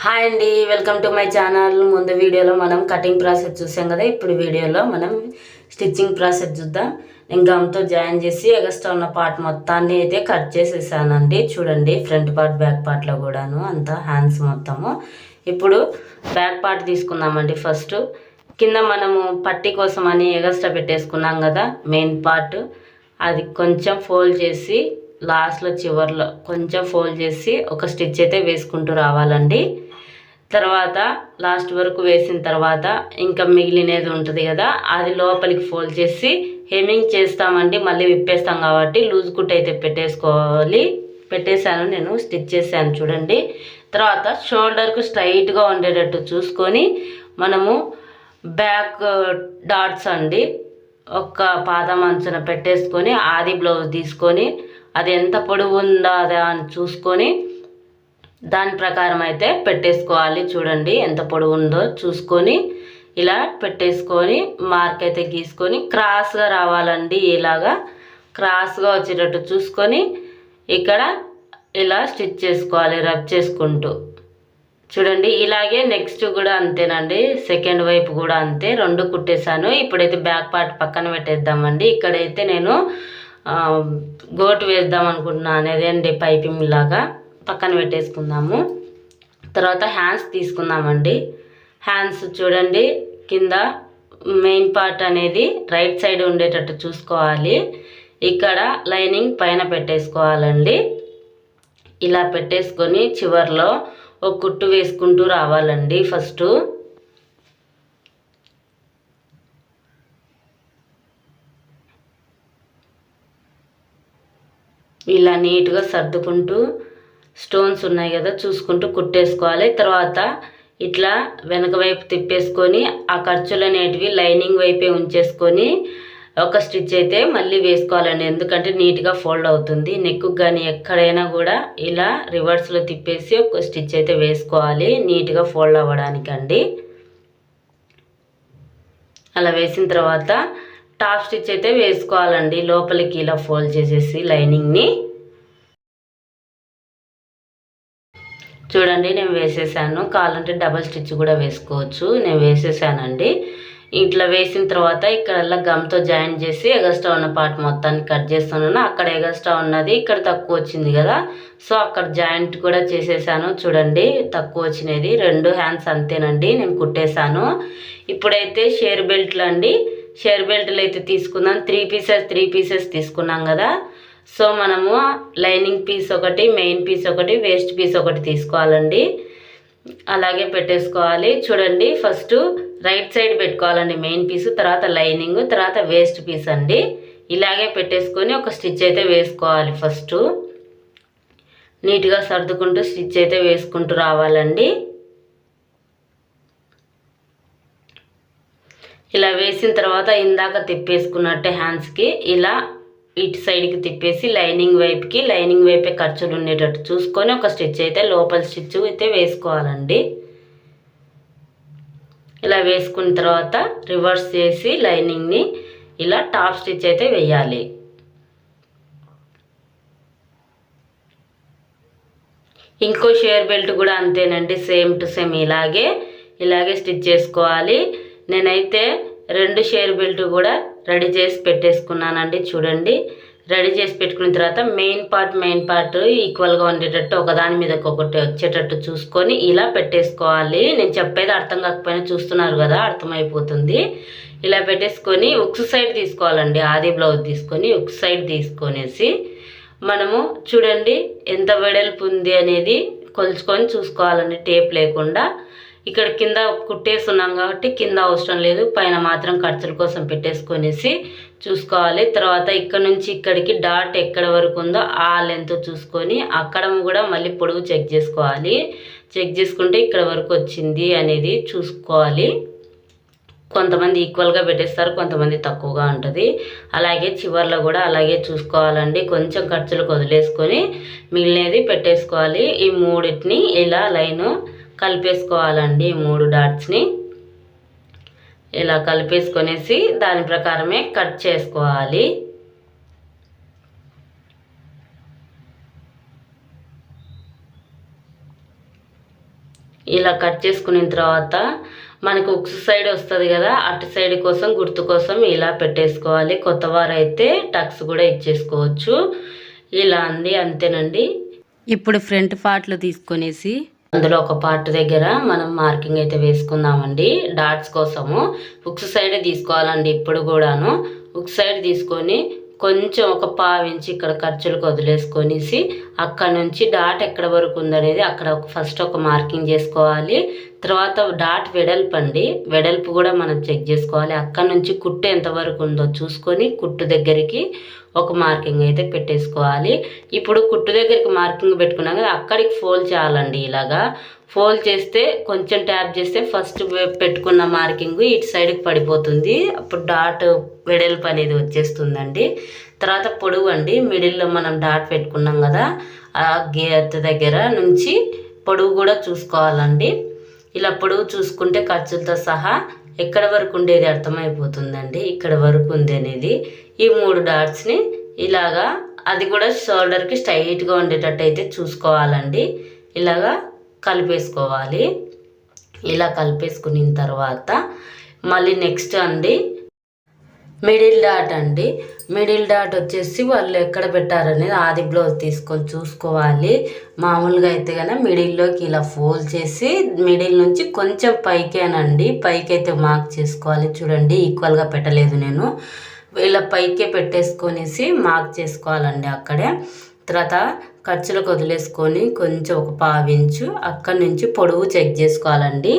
Hi అండి welcome to my channel. ముందు వీడియోలో మనం కటింగ్ ప్రాసెస్ చూసాం కదా ఇప్పుడు వీడియోలో మనం స్టిచ్చింగ్ ప్రాసెస్ చూద్దాం. నేను గమ్తో జాయిన్ చేసి ఎగస్ట్రా ఉన్న పార్ట్ మొత్తాన్ని అయితే కట్ చేసేసానండి. చూడండి ఫ్రంట్ పార్ట్ బ్యాక్ పార్ట్లో కూడాను అంతా హ్యాండ్స్ మొత్తము. ఇప్పుడు బ్యాక్ పార్ట్ తీసుకుందామండి ఫస్ట్. కింద మనము పట్టి కోసం అని ఎగస్ట్రా పెట్టేసుకున్నాం కదా మెయిన్ పార్ట్. అది కొంచెం ఫోల్డ్ చేసి లాస్ట్లో చివర్లో కొంచెం ఫోల్డ్ చేసి ఒక స్టిచ్ అయితే వేసుకుంటూ రావాలండి. తర్వాత లాస్ట్ వరకు వేసిన తర్వాత ఇంకా మిగిలినది ఉంటుంది కదా అది లోపలికి ఫోల్డ్ చేసి హెమింగ్ చేస్తామండి మళ్ళీ విప్పేస్తాం కాబట్టి లూజ్ కుట్ అయితే పెట్టేసుకోవాలి. పెట్టేశాను నేను స్టిచ్ చేశాను చూడండి. తర్వాత షోల్డర్కు స్ట్రైట్గా ఉండేటట్టు చూసుకొని మనము బ్యాక్ డాట్స్ అండి ఒక్క పాదం అంచున పెట్టేసుకొని ఆది బ్లౌజ్ తీసుకొని అది ఎంత పొడవు ఉందా అని చూసుకొని దాని ప్రకారం అయితే పెట్టేసుకోవాలి. చూడండి ఎంత పొడవు ఉందో చూసుకొని ఇలా పెట్టేసుకొని మార్క్ అయితే గీసుకొని క్రాస్గా రావాలండి ఇలాగా. క్రాస్గా వచ్చేటట్టు చూసుకొని ఇక్కడ ఇలా స్టిచ్ చేసుకోవాలి రబ్ చేసుకుంటూ. చూడండి ఇలాగే నెక్స్ట్ కూడా అంతేనండి. సెకండ్ వైపు కూడా అంతే. రెండు కుట్టేశాను. ఇప్పుడైతే బ్యాక్ పార్ట్ పక్కన పెట్టేద్దామండి. ఇక్కడైతే నేను గోటు వేద్దాం అనుకుంటున్నాను అదేంటి పైపింగ్ లాగా. పక్కన పెట్టేసుకుందాము. తర్వాత హ్యాండ్స్ తీసుకుందామండి. హ్యాండ్స్ చూడండి కింద మెయిన్ పార్ట్ అనేది రైట్ సైడ్ ఉండేటట్టు చూసుకోవాలి. ఇక్కడ లైనింగ్ పైన పెట్టేసుకోవాలండి. ఇలా పెట్టేసుకొని చివర్లో ఒక కుట్టు వేసుకుంటూ రావాలండి ఫస్ట్ ఇలా నీట్గా సర్దుకుంటూ స్టోన్స్ ఉన్నాయి కదా చూసుకుంటూ కుట్టేసుకోవాలి. తర్వాత ఇట్లా వెనక వైపు తిప్పేసుకొని ఆ ఖర్చులు అనేటివి లైనింగ్ వైపే ఉంచేసుకొని ఒక స్టిచ్ అయితే మళ్ళీ వేసుకోవాలండి. ఎందుకంటే నీట్గా ఫోల్డ్ అవుతుంది. నెక్కు కానీ ఎక్కడైనా కూడా ఇలా రివర్స్లో తిప్పేసి ఒక స్టిచ్ అయితే వేసుకోవాలి నీట్గా ఫోల్డ్ అవ్వడానికండి. అలా వేసిన తర్వాత టాప్ స్టిచ్ అయితే వేసుకోవాలండి. లోపలికి ఇలా ఫోల్డ్ చేసేసి లైనింగ్ని. చూడండి నేను వేసేసాను. కావాలంటే డబల్ స్టిచ్ కూడా వేసుకోవచ్చు. నేను వేసేసానండి. ఇట్లా వేసిన తర్వాత ఇక్కడ గమ్తో జాయిన్ చేసి ఎగస్ట్రా ఉన్న పార్ట్ మొత్తాన్ని కట్ చేస్తున్నాను. అక్కడ ఎగస్ట్రా ఉన్నది ఇక్కడ తక్కువ వచ్చింది కదా. సో అక్కడ జాయింట్ కూడా చేసేసాను. చూడండి తక్కువ వచ్చినది. రెండు హ్యాండ్స్ అంతేనండి నేను కుట్టేశాను. ఇప్పుడైతే షేర్ బెల్ట్లు అండి షేర్ బెల్ట్లు అయితే తీసుకుందాం త్రీ పీసెస్ త్రీ పీసెస్ తీసుకున్నాం కదా. సో మనము లైనింగ్ పీస్ ఒకటి మెయిన్ పీస్ ఒకటి వేస్ట్ పీస్ ఒకటి తీసుకోవాలండి. అలాగే పెట్టేసుకోవాలి. చూడండి ఫస్ట్ రైట్ సైడ్ పెట్టుకోవాలండి మెయిన్ పీస్ తర్వాత లైనింగ్ తర్వాత వేస్ట్ పీస్ అండి. ఇలాగే పెట్టేసుకొని ఒక స్టిచ్ అయితే వేసుకోవాలి ఫస్ట్. నీట్గా సర్దుకుంటూ స్టిచ్ అయితే వేసుకుంటూ రావాలండి. ఇలా వేసిన తర్వాత ఇందాక తిప్పేసుకున్నట్టే హ్యాండ్స్కి ఇలా ఇటు సైడ్కి తిప్పేసి లైనింగ్ వైపుకి లైనింగ్ వైపే ఖర్చులు ఉండేటట్టు చూసుకొని ఒక స్టిచ్ అయితే లోపల స్టిచ్ అయితే వేసుకోవాలండి. ఇలా వేసుకున్న తర్వాత రివర్స్ చేసి లైనింగ్ని ఇలా టాప్ స్టిచ్ అయితే వేయాలి. ఇంకో షేర్ బెల్ట్ కూడా అంతేనండి సేమ్ టు సేమ్ ఇలాగే ఇలాగే స్టిచ్ చేసుకోవాలి. నేనైతే రెండు షేర్ బెల్ట్ కూడా రెడీ చేసి పెట్టేసుకున్నానండి చూడండి. రెడీ చేసి పెట్టుకున్న తర్వాత మెయిన్ పార్ట్ మెయిన్ పార్ట్ ఈక్వల్గా ఉండేటట్టు ఒకదాని మీద ఒకటి వచ్చేటట్టు చూసుకొని ఇలా పెట్టేసుకోవాలి. నేను చెప్పేది అర్థం కాకపోయినా చూస్తున్నారు కదా అర్థమైపోతుంది. ఇలా పెట్టేసుకొని ఉక్స్ సైడ్ తీసుకోవాలండి. ఆది బ్లౌజ్ తీసుకొని ఉక్స్ సైడ్ తీసుకొనేసి మనము చూడండి ఎంత వెడల్పు ఉంది అనేది కొలుచుకొని చూసుకోవాలండి. టేప్ లేకుండా ఇక్కడ కింద కుట్టేస్తున్నాం కాబట్టి కింద అవసరం లేదు పైన మాత్రం ఖర్చుల కోసం పెట్టేసుకొనేసి చూసుకోవాలి. తర్వాత ఇక్కడ నుంచి ఇక్కడికి డాట్ ఎక్కడ వరకు ఉందో ఆ లెంత్ చూసుకొని అక్కడ కూడా మళ్ళీ పొడవు చెక్ చేసుకోవాలి. చెక్ చేసుకుంటే ఇక్కడ వరకు వచ్చింది అనేది చూసుకోవాలి. కొంతమంది ఈక్వల్గా పెట్టేస్తారు కొంతమంది తక్కువగా ఉంటుంది. అలాగే చివర్లో కూడా అలాగే చూసుకోవాలండి. కొంచెం ఖర్చులకు వదిలేసుకొని మిగిలినది పెట్టేసుకోవాలి. ఈ మూడింటిని ఇలా లైను కలిపేసుకోవాలండి మూడు డాట్స్ని ఇలా కలిపేసుకొనేసి దాని ప్రకారమే కట్ చేసుకోవాలి. ఇలా కట్ చేసుకున్న తర్వాత మనకు ఉక్స్ సైడ్ వస్తుంది కదా అటు సైడ్ కోసం గుర్తు కోసం ఇలా పెట్టేసుకోవాలి. కొత్త వారైతే టక్స్ కూడా ఇచ్చేసుకోవచ్చు. ఇలా అండి అంతేనండి. ఇప్పుడు ఫ్రంట్ పార్ట్లు తీసుకొనేసి అందులో ఒక పార్ట్ దగ్గర మనం మార్కింగ్ అయితే వేసుకుందామండి. డాట్స్ కోసము. ఉక్స్ సైడ్ తీసుకోవాలండి ఇప్పుడు కూడాను. ఉక్స్ సైడ్ తీసుకొని కొంచెం ఒక పావించి ఇక్కడ ఖర్చులకు వదిలేసుకొనేసి అక్కడ నుంచి డాట్ ఎక్కడ వరకు ఉందనేది అక్కడ ఒక ఫస్ట్ ఒక మార్కింగ్ చేసుకోవాలి. తర్వాత డాట్ వెడల్పు అండి. వెడల్పు కూడా మనం చెక్ చేసుకోవాలి. అక్కడ నుంచి కుట్టు ఎంతవరకు ఉందో చూసుకొని కుట్టు దగ్గరికి ఒక మార్కింగ్ అయితే పెట్టేసుకోవాలి. ఇప్పుడు కుట్టు దగ్గరికి మార్కింగ్ పెట్టుకున్నాం కదా అక్కడికి ఫోల్డ్ చేయాలండి ఇలాగా. ఫోల్డ్ చేస్తే కొంచెం ట్యాప్ చేస్తే ఫస్ట్ పెట్టుకున్న మార్కింగ్ ఇటు సైడ్కి పడిపోతుంది. అప్పుడు డాట్ వెడల్పు అనేది వచ్చేస్తుందండి. తర్వాత పొడవు అండి. మిడిల్లో మనం డాట్ పెట్టుకున్నాం కదా ఆ గీత దగ్గర నుంచి పొడవు కూడా చూసుకోవాలండి. ఇలా పొడవు చూసుకుంటే ఖర్చులతో సహా ఎక్కడ వరకు ఉండేది అర్థమైపోతుందండి. ఇక్కడ వరకు ఉంది అనేది ఈ మూడు డాట్స్ని ఇలాగా అది కూడా షోల్డర్కి స్ట్రైట్గా ఉండేటట్టు అయితే చూసుకోవాలండి. ఇలాగా కలిపేసుకోవాలి. ఇలా కలిపేసుకున్న తర్వాత మళ్ళీ నెక్స్ట్ అండి మిడిల్ డాట్ అండి. మిడిల్ డాట్ వచ్చేసి వాళ్ళు ఎక్కడ పెట్టారనేది ఆది బ్లౌజ్ తీసుకొని చూసుకోవాలి. మామూలుగా అయితే కనుక మిడిల్లోకి ఇలా ఫోల్డ్ చేసి మిడిల్ నుంచి కొంచెం పైకేనండి. పైకి అయితే మార్క్ చేసుకోవాలి. చూడండి ఈక్వల్గా పెట్టలేదు నేను. ఇలా పైకే పెట్టేసుకొనేసి మార్క్ చేసుకోవాలండి అక్కడే. తర్వాత ఖర్చులకు వదిలేసుకొని కొంచెం ఒక పావించు అక్కడి నుంచి పొడవు చెక్ చేసుకోవాలండి.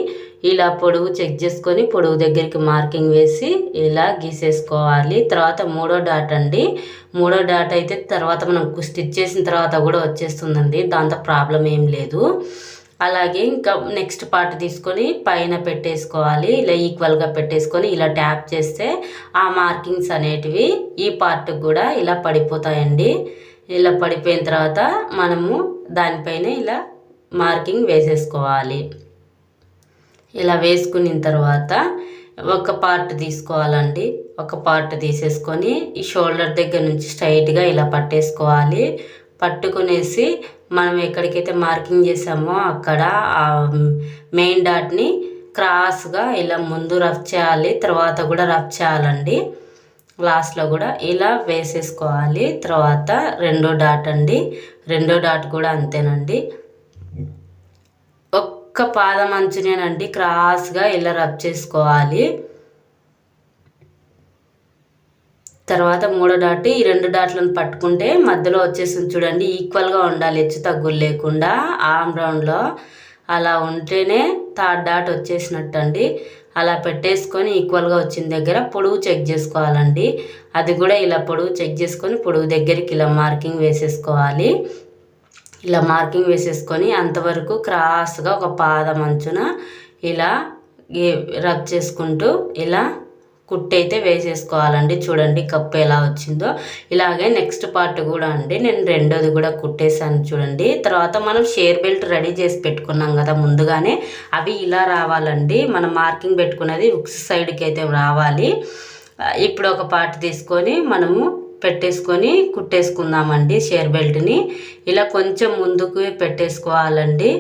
ఇలా పొడవు చెక్ చేసుకొని పొడవు దగ్గరికి మార్కింగ్ వేసి ఇలా గీసేసుకోవాలి. తర్వాత మూడో డాట్ అండి. మూడో డాట్ అయితే తర్వాత మనం స్టిచ్ చేసిన తర్వాత కూడా వచ్చేస్తుందండి. దాంతో ప్రాబ్లం ఏం లేదు. అలాగే ఇంకా నెక్స్ట్ పార్ట్ తీసుకొని పైన పెట్టేసుకోవాలి. ఇలా ఈక్వల్గా పెట్టేసుకొని ఇలా ట్యాప్ చేస్తే ఆ మార్కింగ్స్ అనేటివి ఈ పార్ట్ కూడా ఇలా పడిపోతాయండి. ఇలా పడిపోయిన తర్వాత మనము దానిపైన ఇలా మార్కింగ్ వేసేసుకోవాలి. ఇలా వేసుకున్న తర్వాత ఒక పార్ట్ తీసుకోవాలండి. ఒక పార్ట్ తీసేసుకొని ఈ షోల్డర్ దగ్గర నుంచి స్ట్రైట్గా ఇలా పట్టేసుకోవాలి. పట్టుకునేసి మనం ఎక్కడికైతే మార్కింగ్ చేసామో అక్కడ ఆ మెయిన్ డాట్ని క్రాస్గా ఇలా ముందు రఫ్ చేయాలి తర్వాత కూడా రఫ్ చేయాలండి. లాస్ట్లో కూడా ఇలా వేసేసుకోవాలి. తర్వాత రెండో డాట్ అండి. రెండో డాట్ కూడా అంతేనండి. ఒక్క పాదం అంచునేనండి. క్రాస్గా ఇలా రబ్ చేసుకోవాలి. తర్వాత మూడో డాట్ ఈ రెండు డాట్లను పట్టుకుంటే మధ్యలో వచ్చేసింది చూడండి. ఈక్వల్గా ఉండాలి. హెచ్చు తగ్గులు లేకుండా ఆమ్ రౌండ్లో అలా ఉంటేనే థర్డ్ డాట్ వచ్చేసినట్టు అండి అలా పెట్టేసుకొని ఈక్వల్గా వచ్చిన దగ్గర పొడవు చెక్ చేసుకోవాలండి. అది కూడా ఇలా పొడవు చెక్ చేసుకొని పొడవు దగ్గరికి ఇలా మార్కింగ్ వేసేసుకోవాలి. ఇలా మార్కింగ్ వేసేసుకొని అంతవరకు క్రాస్గా ఒక పాదం అంచున ఇలా రబ్ చేసుకుంటూ ఇలా కుట్టయితే వేసేసుకోవాలండి. చూడండి కప్పు ఎలా వచ్చిందో. ఇలాగే నెక్స్ట్ పార్ట్ కూడా అండి. నేను రెండోది కూడా కుట్టేసాను చూడండి. తర్వాత మనం షేర్ బెల్ట్ రెడీ చేసి పెట్టుకున్నాం కదా ముందుగానే. అవి ఇలా రావాలండి. మనం మార్కింగ్ పెట్టుకున్నది ఉక్స్ సైడ్కి అయితే రావాలి. ఇప్పుడు ఒక పార్ట్ తీసుకొని మనము పెట్టేసుకొని కుట్టేసుకుందామండి షేర్ బెల్ట్ని. ఇలా కొంచెం ముందుకు పెట్టేసుకోవాలండి.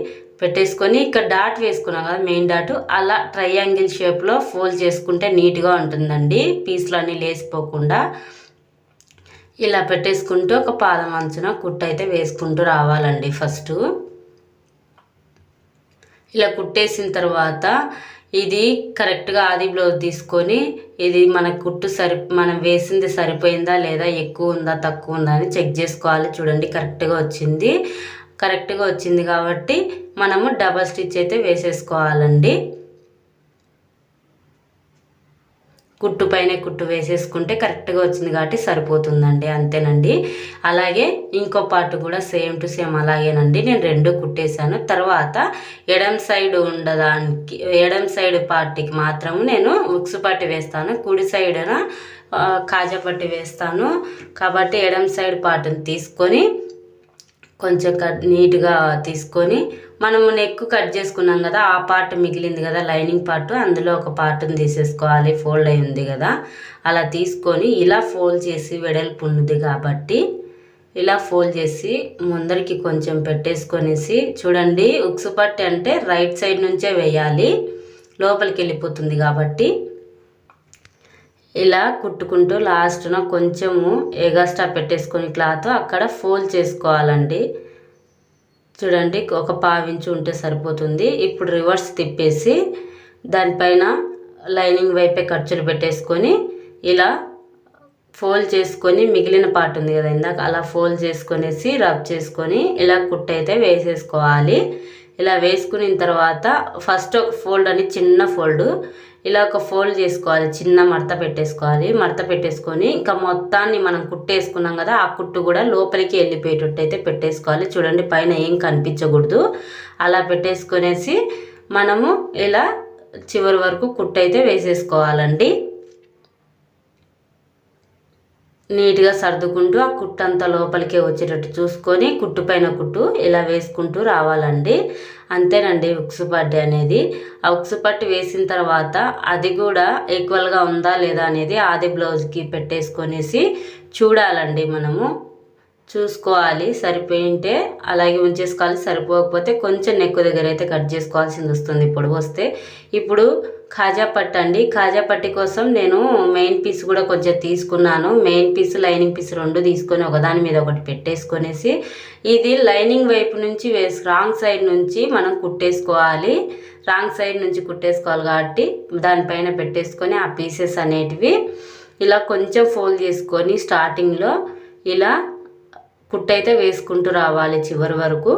పెట్టేసుకొని ఇక్కడ డాట్ వేసుకున్నాం కదా మెయిన్ డాట్. అలా ట్రయాంగిల్ షేప్లో ఫోల్డ్ చేసుకుంటే నీట్గా ఉంటుందండి. పీస్లు అన్నీ లేసిపోకుండా ఇలా పెట్టేసుకుంటూ ఒక పాదం అంచున కుట్టు అయితే వేసుకుంటూ రావాలండి ఫస్ట్. ఇలా కుట్టేసిన తర్వాత ఇది కరెక్ట్గా ఆది బ్లౌజ్ తీసుకొని ఇది మన కుట్టు సరి మనం వేసింది సరిపోయిందా లేదా ఎక్కువ ఉందా తక్కువ ఉందా అని చెక్ చేసుకోవాలి. చూడండి కరెక్ట్గా వచ్చింది. కరెక్ట్గా వచ్చింది కాబట్టి మనము డబల్ స్టిచ్ అయితే వేసేసుకోవాలండి. కుట్టు పైన కుట్టు వేసేసుకుంటే కరెక్ట్గా వచ్చింది కాబట్టి సరిపోతుందండి అంతేనండి. అలాగే ఇంకో పార్ట్ కూడా సేమ్ టు సేమ్ అలాగేనండి నేను రెండు కుట్టేశాను. తర్వాత ఎడం సైడ్ ఉండదానికి ఎడం సైడ్ పార్టీకి మాత్రము నేను ఉక్స్ పట్టి వేస్తాను కుడి సైడ్న కాజా పట్టి వేస్తాను. కాబట్టి ఎడం సైడ్ పార్ట్ని తీసుకొని కొంచెం కట్ నీట్గా తీసుకొని మనము నెక్ కట్ చేసుకున్నాం కదా ఆ పార్ట్ మిగిలింది కదా లైనింగ్ పార్ట్. అందులో ఒక పార్ట్ని తీసేసుకోవాలి ఫోల్డ్ అయింది కదా. అలా తీసుకొని ఇలా ఫోల్డ్ చేసి వెడల్పు ఉన్నది కాబట్టి ఇలా ఫోల్డ్ చేసి ముందరికి కొంచెం పెట్టేసుకొనేసి చూడండి ఉక్సు పట్టి అంటే రైట్ సైడ్ నుంచే వేయాలి లోపలికి వెళ్ళిపోతుంది కాబట్టి ఇలా కుట్టుకుంటూ లాస్ట్న కొంచెము ఎగస్ట్రా పెట్టేసుకొని క్లాత్ అక్కడ ఫోల్డ్ చేసుకోవాలండి. చూడండి ఒక పావించు ఉంటే సరిపోతుంది. ఇప్పుడు రివర్స్ తిప్పేసి దానిపైన లైనింగ్ వైపే ఖర్చులు పెట్టేసుకొని ఇలా ఫోల్డ్ చేసుకొని మిగిలిన పార్ట్ ఉంది కదా ఇందాక అలా ఫోల్డ్ చేసుకొనేసి రబ్ చేసుకొని ఇలా కుట్టు అయితే వేసేసుకోవాలి. ఇలా వేసుకున్న తర్వాత ఫస్ట్ ఒక ఫోల్డ్ అని చిన్న ఫోల్డ్ ఇలా ఒక ఫోల్డ్ చేసుకోవాలి చిన్న మడత పెట్టేసుకోవాలి. మడత పెట్టేసుకొని ఇంకా మొత్తాన్ని మనం కుట్టేసుకున్నాం కదా ఆ కుట్టు కూడా లోపలికి వెళ్ళిపోయేటట్టు అయితే పెట్టేసుకోవాలి. చూడండి పైన ఏం కనిపించకూడదు. అలా పెట్టేసుకునేసి మనము ఇలా చివరి వరకు కుట్టు అయితే వేసేసుకోవాలండి. నీట్గా సర్దుకుంటూ ఆ కుట్టు అంతా లోపలికే వచ్చేటట్టు చూసుకొని కుట్టు పైన కుట్టు ఇలా వేసుకుంటూ రావాలండి. అంతేనండి ఉక్సు పట్టి అనేది. ఆ ఉక్సు పట్టి వేసిన తర్వాత అది కూడా ఈక్వల్గా ఉందా లేదా అనేది ఆది బ్లౌజ్కి పెట్టేసుకొనేసి చూడాలండి మనము. చూసుకోవాలి. సరిపోయింటే అలాగే ఉంచేసుకోవాలి. సరిపోకపోతే కొంచెం నెక్కు దగ్గర అయితే కట్ చేసుకోవాల్సింది వస్తుంది. ఇప్పుడు వస్తే ఇప్పుడు ఖాజా పట్టు అండి. ఖాజా పట్టి కోసం నేను మెయిన్ పీస్ కూడా కొంచెం తీసుకున్నాను. మెయిన్ పీస్ లైనింగ్ పీస్ రెండు తీసుకొని ఒకదాని మీద ఒకటి పెట్టేసుకొనేసి ఇది లైనింగ్ వైపు నుంచి వేసి రాంగ్ సైడ్ నుంచి మనం కుట్టేసుకోవాలి. రాంగ్ సైడ్ నుంచి కుట్టేసుకోవాలి కాబట్టి దానిపైన పెట్టేసుకొని ఆ పీసెస్ అనేటివి ఇలా కొంచెం ఫోల్డ్ చేసుకొని స్టార్టింగ్లో ఇలా కుట్టయితే వేసుకుంటూ రావాలి చివరి వరకు.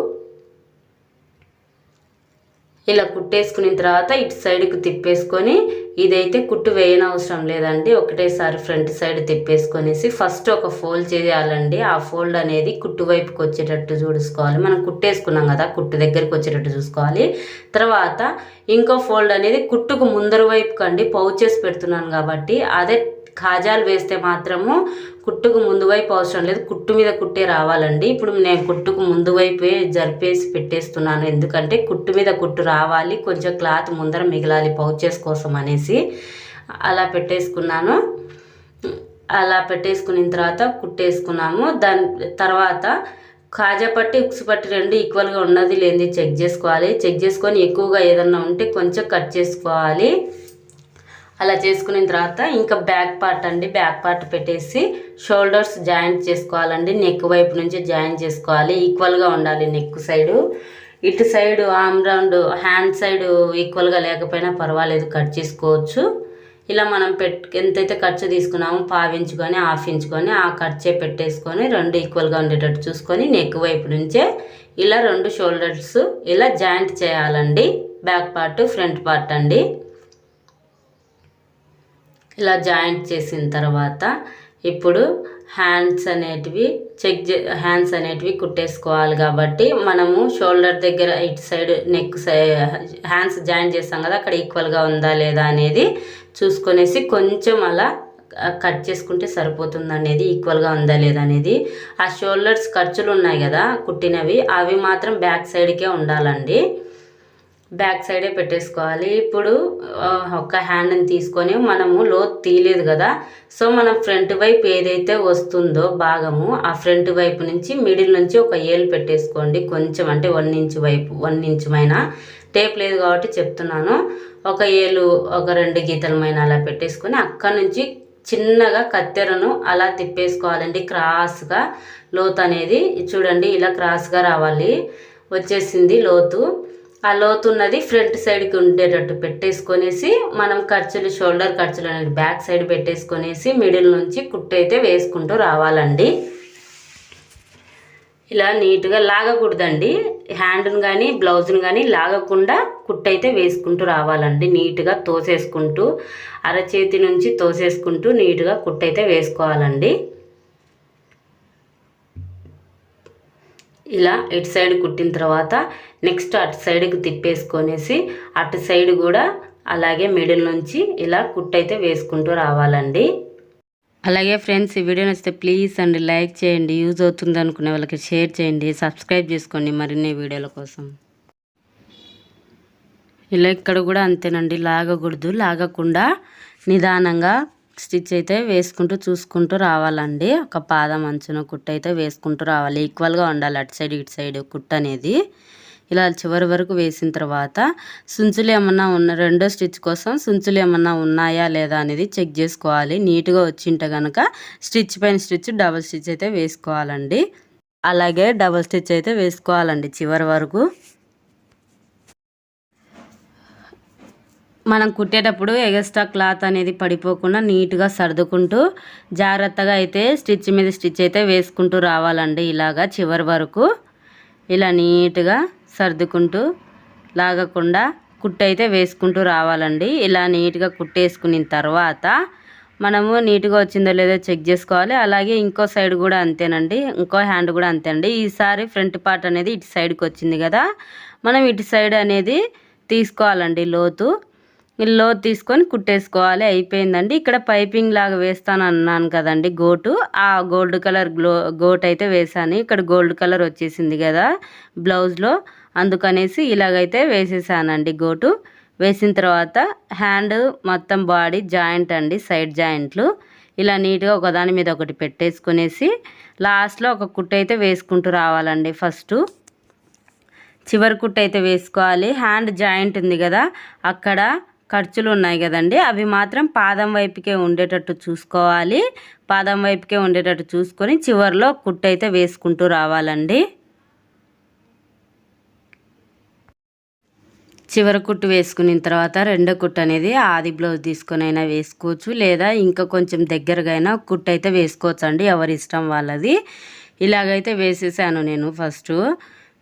ఇలా కుట్టేసుకున్న తర్వాత ఇటు సైడ్కి తిప్పేసుకొని ఇదైతే కుట్టు వేయనవసరం లేదండి. ఒకటేసారి ఫ్రంట్ సైడ్ తిప్పేసుకొనేసి ఫస్ట్ ఒక ఫోల్డ్ చేయాలండి. ఆ ఫోల్డ్ అనేది కుట్టు వైపుకి వచ్చేటట్టు చూసుకోవాలి. మనం కుట్టేసుకున్నాం కదా కుట్టు దగ్గరికి వచ్చేటట్టు చూసుకోవాలి. తర్వాత ఇంకో ఫోల్డ్ అనేది కుట్టుకు ముందర వైపు కండి పౌచెస్ పెడుతున్నాను కాబట్టి అదే కాజాలు వేస్తే మాత్రము కుట్టుకు ముందు వైపు అవసరం లేదు. కుట్టు మీద కుట్టే రావాలండి. ఇప్పుడు నేను కుట్టుకు ముందు వైపే జరిపేసి పెట్టేస్తున్నాను. ఎందుకంటే కుట్టు మీద కుట్టు రావాలి. కొంచెం క్లాత్ ముందర మిగలాలి పౌచెస్ కోసం అనేసి. అలా పెట్టేసుకున్నాను. అలా పెట్టేసుకున్న తర్వాత కుట్టేసుకున్నాము. దాని తర్వాత కాజా పట్టి ఉక్సు పట్టి రెండు ఈక్వల్గా ఉన్నది లేనిది చెక్ చేసుకోవాలి. చెక్ చేసుకొని ఎక్కువగా ఏదన్నా ఉంటే కొంచెం కట్ చేసుకోవాలి. అలా చేసుకున్న తర్వాత ఇంకా బ్యాక్ పార్ట్ అండి బ్యాక్ పార్ట్ పెట్టేసి షోల్డర్స్ జాయింట్ చేసుకోవాలండి. నెక్ వైపు నుంచి జాయింట్ చేసుకోవాలి. ఈక్వల్గా ఉండాలి నెక్ సైడు. ఇటు side arm round hand side ఈక్వల్గా లేకపోయినా పర్వాలేదు కట్ చేసుకోవచ్చు. ఇలా మనం పెట్ ఎంతైతే ఖర్చు తీసుకున్నామో పావించుకొని హాఫ్ ఇంచుకొని ఆ ఖర్చే పెట్టేసుకొని రెండు ఈక్వల్గా ఉండేటట్టు చూసుకొని నెక్ వైపు నుంచే ఇలా రెండు షోల్డర్స్ ఇలా జాయింట్ చేయాలండి. బ్యాక్ పార్ట్ ఫ్రంట్ పార్ట్ అండి. ఇలా జాయింట్ చేసిన తర్వాత ఇప్పుడు హ్యాండ్స్ అనేటివి చెక్ చే హ్యాండ్స్ అనేటివి కుట్టేసుకోవాలి కాబట్టి మనము షోల్డర్ దగ్గర ఇటు సైడ్ నెక్ హ్యాండ్స్ జాయిన్ చేస్తాం కదా అక్కడ ఈక్వల్గా ఉందా లేదా అనేది చూసుకొనేసి కొంచెం అలా కట్ చేసుకుంటే సరిపోతుంది అనేది ఈక్వల్గా ఉందా లేదా అనేది. ఆ షోల్డర్స్ ఖర్చులు ఉన్నాయి కదా కుట్టినవి అవి మాత్రం బ్యాక్ సైడ్కే ఉండాలండి. బ్యాక్ సైడే పెట్టేసుకోవాలి. ఇప్పుడు ఒక హ్యాండ్ని తీసుకొని మనము లోతు తీయలేదు కదా. సో మనం ఫ్రంట్ వైపు ఏదైతే వస్తుందో భాగము ఆ ఫ్రంట్ వైపు నుంచి మిడిల్ నుంచి ఒక ఏలు పెట్టేసుకోండి. కొంచెం అంటే వన్ ఇంచ్ వైపు వన్ ఇంచ్ మైన. టేప్ లేదు కాబట్టి చెప్తున్నాను. ఒక ఏలు ఒక రెండు గీతలమైన అలా పెట్టేసుకొని అక్కడ నుంచి చిన్నగా కత్తెరను అలా తిప్పేసుకోవాలండి. క్రాస్గా లోతు అనేది చూడండి ఇలా క్రాస్గా రావాలి. వచ్చేసింది లోతు. ఆ లోతున్నది ఫ్రంట్ సైడ్కి ఉండేటట్టు పెట్టేసుకొనేసి మనం ఖర్చులు షోల్డర్ ఖర్చులు అనేది బ్యాక్ సైడ్ పెట్టేసుకొనేసి మిడిల్ నుంచి కుట్టు అయితే వేసుకుంటూ రావాలండి. ఇలా నీట్గా లాగకూడదండి. హ్యాండ్ను కానీ బ్లౌజ్ను కానీ లాగకుండా కుట్టు అయితే వేసుకుంటూ రావాలండి. నీట్గా తోసేసుకుంటూ అరచేతి నుంచి తోసేసుకుంటూ నీట్గా కుట్టు అయితే వేసుకోవాలండి. ఇలా ఇటు సైడ్ కుట్టిన తర్వాత నెక్స్ట్ అటు సైడ్కి తిప్పేసుకొనేసి అటు సైడ్ కూడా అలాగే మిడిల్ నుంచి ఇలా కుట్టయితే వేసుకుంటూ రావాలండి. అలాగే ఫ్రెండ్స్ ఈ వీడియో నచ్చితే ప్లీజ్ అండి లైక్ చేయండి. యూజ్ అవుతుంది అనుకునే వాళ్ళకి షేర్ చేయండి. సబ్స్క్రైబ్ చేసుకోండి మరిన్ని వీడియోల కోసం. ఇలా ఇక్కడ కూడా అంతేనండి. లాగకూడదు. లాగకుండా నిదానంగా స్టిచ్ అయితే వేసుకుంటూ చూసుకుంటూ రావాలండి. ఒక పాదం అంచున కుట్టు అయితే వేసుకుంటూ రావాలి. ఈక్వల్గా ఉండాలి అటు సైడ్ ఇటు సైడ్ కుట్టు అనేది. ఇలా చివరి వరకు వేసిన తర్వాత సుంచులు ఏమన్నా ఉన్న రెండో స్టిచ్ కోసం సుంచులు ఏమన్నా ఉన్నాయా లేదా అనేది చెక్ చేసుకోవాలి. నీట్గా వచ్చింటే కనుక స్టిచ్ పైన స్టిచ్ డబల్ స్టిచ్ అయితే వేసుకోవాలండి. అలాగే డబల్ స్టిచ్ అయితే వేసుకోవాలండి చివరి వరకు. మనం కుట్టేటప్పుడు ఎగస్ట్రా క్లాత్ అనేది పడిపోకుండా నీట్గా సర్దుకుంటూ జాగ్రత్తగా అయితే స్టిచ్ మీద స్టిచ్ అయితే వేసుకుంటూ రావాలండి ఇలాగా చివరి వరకు. ఇలా నీట్గా సర్దుకుంటూ లాగకుండా కుట్టు అయితే వేసుకుంటూ రావాలండి. ఇలా నీట్గా కుట్టేసుకున్న తర్వాత మనము నీట్గా వచ్చిందో లేదో చెక్ చేసుకోవాలి. అలాగే ఇంకో సైడ్ కూడా అంతేనండి. ఇంకో హ్యాండ్ కూడా అంతేనండి ఈసారి ఫ్రంట్ పార్ట్ అనేది ఇటు సైడ్కి వచ్చింది కదా మనం ఇటు సైడ్ అనేది తీసుకోవాలండి లోతు. లో తీసుకొని కుట్టేసుకోవాలి. అయిపోయిందండి. ఇక్కడ పైపింగ్ లాగా వేస్తాను అన్నాను కదండి గోటు. ఆ గోల్డ్ కలర్ గ్లో గోట్ అయితే వేసాను ఇక్కడ గోల్డ్ కలర్ వచ్చేసింది కదా బ్లౌజ్లో అందుకనేసి ఇలాగైతే వేసేసానండి గోటు. వేసిన తర్వాత హ్యాండ్ మొత్తం బాడీ జాయింట్ అండి సైడ్ జాయింట్లు. ఇలా నీట్గా ఒకదాని మీద ఒకటి పెట్టేసుకునేసి లాస్ట్లో ఒక కుట్టు అయితే వేసుకుంటూ రావాలండి ఫస్ట్. చివరి కుట్టు అయితే వేసుకోవాలి. హ్యాండ్ జాయింట్ ఉంది కదా అక్కడ ఖర్చులు ఉన్నాయి కదండి. అవి మాత్రం పాదం వైపుకే ఉండేటట్టు చూసుకోవాలి. పాదం వైపుకే ఉండేటట్టు చూసుకొని చివరిలో కుట్టయితే వేసుకుంటూ రావాలండి. చివరి కుట్టు వేసుకున్న తర్వాత రెండో కుట్టు అనేది ఆది బ్లౌజ్ తీసుకొని అయినా వేసుకోవచ్చు. లేదా ఇంకా కొంచెం దగ్గరగా అయినా కుట్టు అయితే వేసుకోవచ్చు అండి ఎవరి ఇష్టం వాళ్ళది. ఇలాగైతే వేసేసాను నేను ఫస్ట్.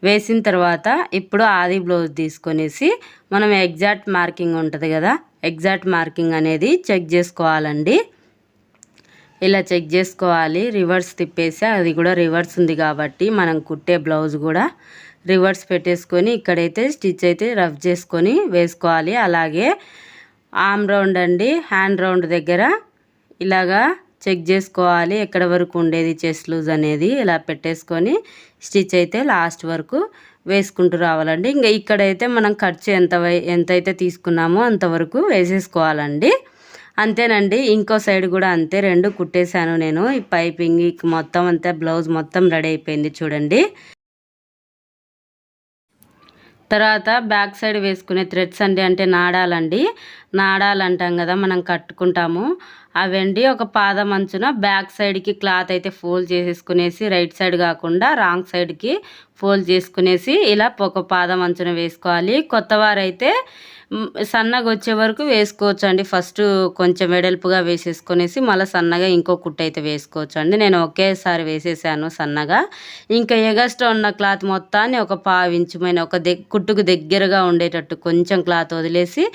వేసిన తర్వాత ఇప్పుడు ఆది బ్లౌజ్ తీసుకొనేసి మనం ఎగ్జాక్ట్ మార్కింగ్ ఉంటుంది కదా ఎగ్జాక్ట్ మార్కింగ్ అనేది చెక్ చేసుకోవాలండి. ఇలా చెక్ చేసుకోవాలి రివర్స్ తిప్పేసి అది కూడా రివర్స్ ఉంది కాబట్టి మనం కుట్టే బ్లౌజ్ కూడా రివర్స్ పెట్టేసుకొని ఇక్కడైతే స్టిచ్ అయితే రఫ్ చేసుకొని వేసుకోవాలి. అలాగే ఆమ్ రౌండ్ అండి హ్యాండ్ రౌండ్ దగ్గర ఇలాగా చెక్ చేసుకోవాలి ఎక్కడ వరకు ఉండేది చెస్ట్ లూజ్ అనేది. ఇలా పెట్టేసుకొని స్టిచ్ అయితే లాస్ట్ వరకు వేసుకుంటూ రావాలండి. ఇంకా ఇక్కడైతే మనం ఖర్చు ఎంత ఎంతైతే తీసుకున్నామో అంతవరకు వేసేసుకోవాలండి. అంతేనండి. ఇంకో సైడ్ కూడా అంతే. రెండు కుట్టేశాను నేను. ఈ పైపింగ్ మొత్తం అంతా బ్లౌజ్ మొత్తం రెడీ అయిపోయింది చూడండి. తర్వాత బ్యాక్ సైడ్ వేసుకునే థ్రెడ్స్ అండి. అంటే నాడాలండి. నాడాలంటాం కదా మనం కట్టుకుంటాము. అవండి ఒక పాదం అంచున బ్యాక్ సైడ్కి క్లాత్ అయితే ఫోల్డ్ చేసేసుకునేసి రైట్ సైడ్ కాకుండా రాంగ్ సైడ్కి ఫోల్డ్ చేసుకునేసి ఇలా ఒక పాదం అంచున వేసుకోవాలి. కొత్తవారైతే సన్నగా వచ్చే వరకు వేసుకోవచ్చు అండి ఫస్ట్ కొంచెం వెడల్పుగా వేసేసుకునేసి మళ్ళీ సన్నగా ఇంకో కుట్టు అయితే వేసుకోవచ్చు అండి నేను ఒకేసారి వేసేసాను సన్నగా. ఇంకా ఎగస్ట్రా ఉన్న క్లాత్ మొత్తాన్ని ఒక పావించమైన ఒక దెగ్ కుట్టుకు దగ్గరగా ఉండేటట్టు కొంచెం క్లాత్ వదిలేసి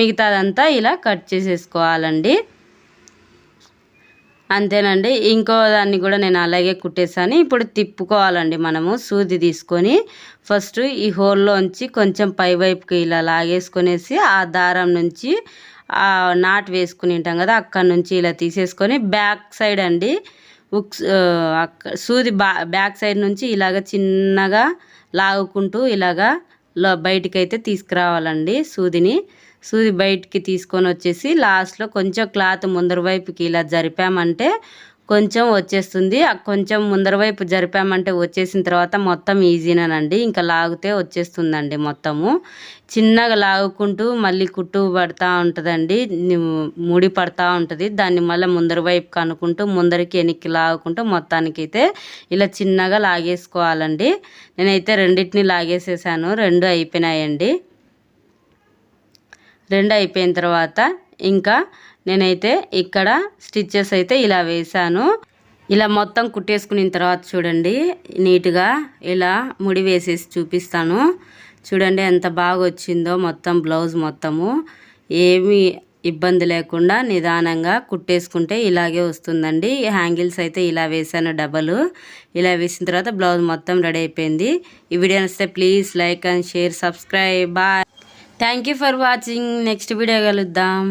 మిగతాదంతా ఇలా కట్ చేసేసుకోవాలండి. అంతేనండి. ఇంకో దాన్ని కూడా నేను అలాగే కుట్టేసాను ఇప్పుడు తిప్పుకోవాలండి మనము. సూది తీసుకొని ఫస్ట్ ఈ హోల్లోంచి కొంచెం పై వైపుకి ఇలా లాగేసుకొనేసి ఆ దారం నుంచి ఆ నాట్ వేసుకుని ఉంటాం కదా అక్కడ నుంచి ఇలా తీసేసుకొని బ్యాక్ సైడ్ అండి. ఉక్స్ సూది బా బ్యాక్ సైడ్ నుంచి ఇలాగ చిన్నగా లాగుకుంటూ ఇలాగా బయటికైతే తీసుకురావాలండి సూదిని. సూది బయటికి తీసుకొని వచ్చేసి లాస్ట్లో కొంచెం క్లాత్ ముందర వైపుకి ఇలా జరిపామంటే కొంచెం వచ్చేస్తుంది. కొంచెం ముందర వైపు జరిపామంటే వచ్చేసిన తర్వాత మొత్తం ఈజీనేనండి. ఇంకా లాగితే వచ్చేస్తుందండి మొత్తము. చిన్నగా లాగుకుంటూ మళ్ళీ కుట్టు పడతా ఉంటుందండి. ముడి పడతా ఉంటుంది. దాన్ని మళ్ళీ ముందర వైపు కనుక్కుంటూ ముందరికి వెనక్కి లాగుకుంటూ మొత్తానికైతే ఇలా చిన్నగా లాగేసుకోవాలండి. నేనైతే రెండింటిని లాగేసేసాను. రెండు అయిపోయినాయండి. రెండు అయిపోయిన తర్వాత ఇంకా నేనైతే ఇక్కడ స్టిచ్చెస్ అయితే ఇలా వేసాను ఇలా మొత్తం కుట్టేసుకున్న తర్వాత చూడండి నీట్గా ఇలా ముడి వేసేసి చూపిస్తాను. చూడండి ఎంత బాగా వచ్చిందో మొత్తం బ్లౌజ్ మొత్తము. ఏమి ఇబ్బంది లేకుండా నిదానంగా కుట్టేసుకుంటే ఇలాగే వస్తుందండి. హ్యాంగిల్స్ అయితే ఇలా వేసాను డబల్. ఇలా వేసిన తర్వాత బ్లౌజ్ మొత్తం రెడీ అయిపోయింది. ఈ వీడియో నచ్చితే please like and share subscribe. Bye. Thank you for watching next video కలుద్దాం.